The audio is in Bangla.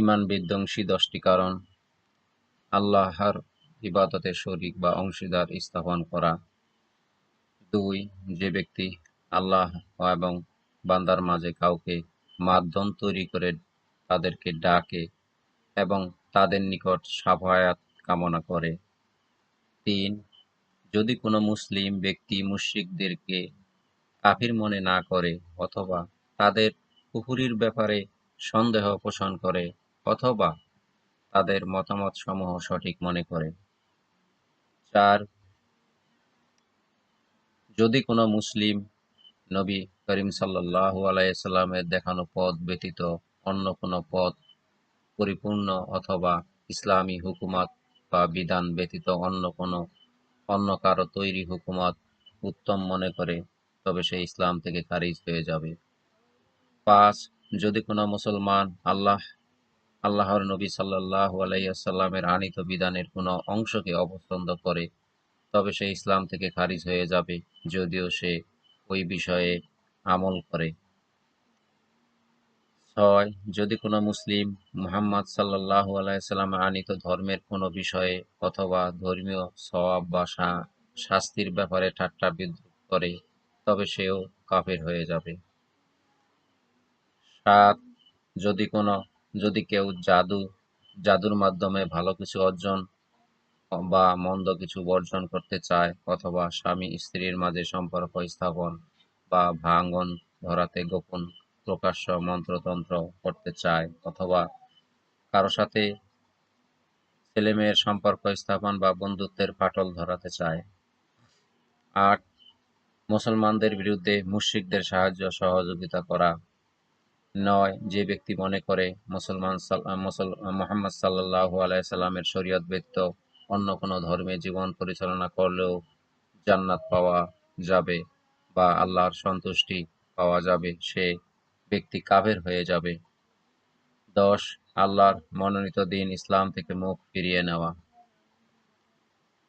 ইমান বিধ্বংসী দশটি কারণ। আল্লাহর ইবাদতে শরিক বা অংশীদার স্থাপন করা। দুই, যে ব্যক্তি আল্লাহ এবং বান্দার মাঝে কাউকে মাধ্যম তৈরি করে তাদেরকে ডাকে এবং তাদের নিকট সাফায়াত কামনা করে। তিন, যদি কোনো মুসলিম ব্যক্তি মুশরিকদেরকে কাফির মনে না করে অথবা তাদের কুফুরির ব্যাপারে সন্দেহ পোষণ করে অথবা তাদের মতামত সমূহ সঠিক মনে করে। চার, যদি কোনো মুসলিম নবী করিম সাল্লাহ আলাইসাল্লামের দেখানো পথ ব্যতীত অন্য কোনো পথ পরিপূর্ণ অথবা ইসলামী হুকুমাত বা বিধান ব্যতীত অন্য কোনো, অন্য কারও তৈরি হুকুমাত উত্তম মনে করে, তবে সে ইসলাম থেকে খারিজ হয়ে যাবে। পাঁচ, যদি কোনো মুসলমান আল্লাহ আল্লাহর নবী সাল্লাহ আলাইসাল্লামের আনিত বিধানের কোনো অংশকে অপছন্দ করে, তবে সে ইসলাম থেকে খারিজ হয়ে যাবে যদিও সে ওই বিষয়ে আমল করে। ছয়, যদি কোনো মুসলিম মুহাম্মদ সাল্লাহ আলাইসাল্লাম আনিত ধর্মের কোনো বিষয়ে অথবা ধর্মীয় সওয়াব বা শাস্তির ব্যাপারে ঠাট্টা বিদ্রুপ করে, তবে সেও কাফের হয়ে যাবে। সাত, যদি কোনো যদি কেউ জাদু, জাদুর মাধ্যমে ভালো কিছু অর্জন বা মন্দ কিছু বর্জন করতে চায় অথবা স্বামী স্ত্রীর মাঝে সম্পর্ক স্থাপন বা ভাঙ্গন ধরাতে গোপন প্রকাশ্য মন্ত্রতন্ত্র করতে চায় অথবা কারও সাথে ছেলেমেয়ের সম্পর্ক স্থাপন বা বন্ধুত্বের ফাটল ধরাতে চায়। আট, মুসলমানদের বিরুদ্ধে মুশ্রিকদের সাহায্য সহযোগিতা করা নয় যে ব্যক্তি মনে করে মুসলমান মোহাম্মদ সাল্লাহ আলাইসাল্লামের শরীয়ত ব্যক্ত অন্য কোনো ধর্মে জীবন পরিচালনা করলেও জান্নাত পাওয়া যাবে বা আল্লাহর সন্তুষ্টি পাওয়া যাবে, সে ব্যক্তি কাবের হয়ে যাবে। দশ, আল্লাহর মনোনীত দিন ইসলাম থেকে মুখ ফিরিয়ে নেওয়া।